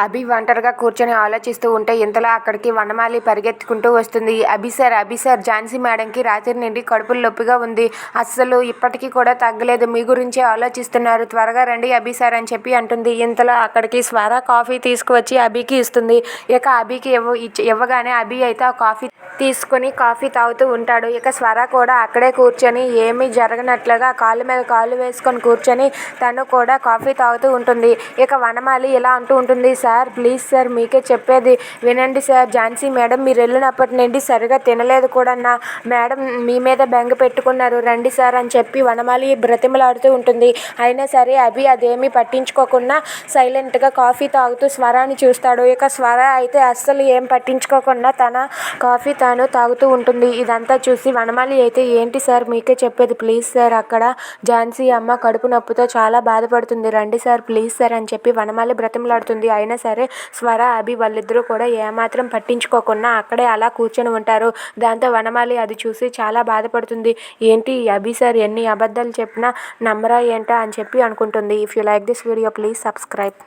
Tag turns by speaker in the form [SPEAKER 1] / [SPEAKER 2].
[SPEAKER 1] అభి ఒంటరిగా కూర్చొని ఆలోచిస్తూ ఉంటే ఇంతలో అక్కడికి వనమాలి పరిగెత్తుకుంటూ వస్తుంది. అభి సార్ అభి సార్ ఝాన్సీ మేడంకి రాత్రి నుండి కడుపులు నొప్పిగా ఉంది. అస్సలు ఇప్పటికీ కూడా తగ్గలేదు. మీ గురించే ఆలోచిస్తున్నారు. త్వరగా రండి అభి సార్ అని చెప్పి అంటుంది. ఇంతలో అక్కడికి స్వర కాఫీ తీసుకువచ్చి అభికి ఇస్తుంది. ఇక అభికి ఇవ్వ ఇచ్చి- ఇవ్వగానే అభి అయితే ఆ కాఫీ తీసుకొని కాఫీ తాగుతూ ఉంటాడు. ఇక స్వర కూడా అక్కడే కూర్చొని ఏమీ జరగనట్లుగా కాలు మీద కాలు వేసుకొని కూర్చొని తను కూడా కాఫీ తాగుతూ ఉంటుంది. ఇక వనమాలి ఇలా అంటూ ఉంటుంది. సార్ సార్ ప్లీజ్ సార్ మీకే చెప్పేది వినండి సార్. ఝాన్సీ మేడం మీరు వెళ్ళినప్పటి నుండి సరిగా తినలేదు కూడా నా మేడం మీ మీద బెంగ పెట్టుకున్నారు. రండి సార్ అని చెప్పి వనమాలి బ్రతిమలాడుతూ ఉంటుంది. అయినా సరే అభి అదేమీ పట్టించుకోకుండా సైలెంట్గా కాఫీ తాగుతూ స్వరాన్ని చూస్తాడు. ఇక స్వర అయితే అస్సలు ఏం పట్టించుకోకుండా తన కాఫీ తాను తాగుతూ ఉంటుంది. ఇదంతా చూసి వనమాలి అయితే ఏంటి సార్ మీకే చెప్పేది ప్లీజ్ సార్. అక్కడ ఝాన్సీ అమ్మ కడుపు నొప్పితో చాలా బాధపడుతుంది. రండి సార్ ప్లీజ్ సార్ అని చెప్పి వనమాలి బ్రతిమలాడుతుంది. అయినా సరే స్వర అభి వాళ్ళిద్దరూ కూడా ఏమాత్రం పట్టించుకోకుండా అక్కడే అలా కూర్చొని ఉంటారు. దాంతో వనమాలి అది చూసి చాలా బాధపడుతుంది. ఏంటి అభి సార్ ఎన్ని అబద్ధాలు చెప్పినా నమ్మరా ఏంటా అని చెప్పి అనుకుంటుంది. If you like this video please subscribe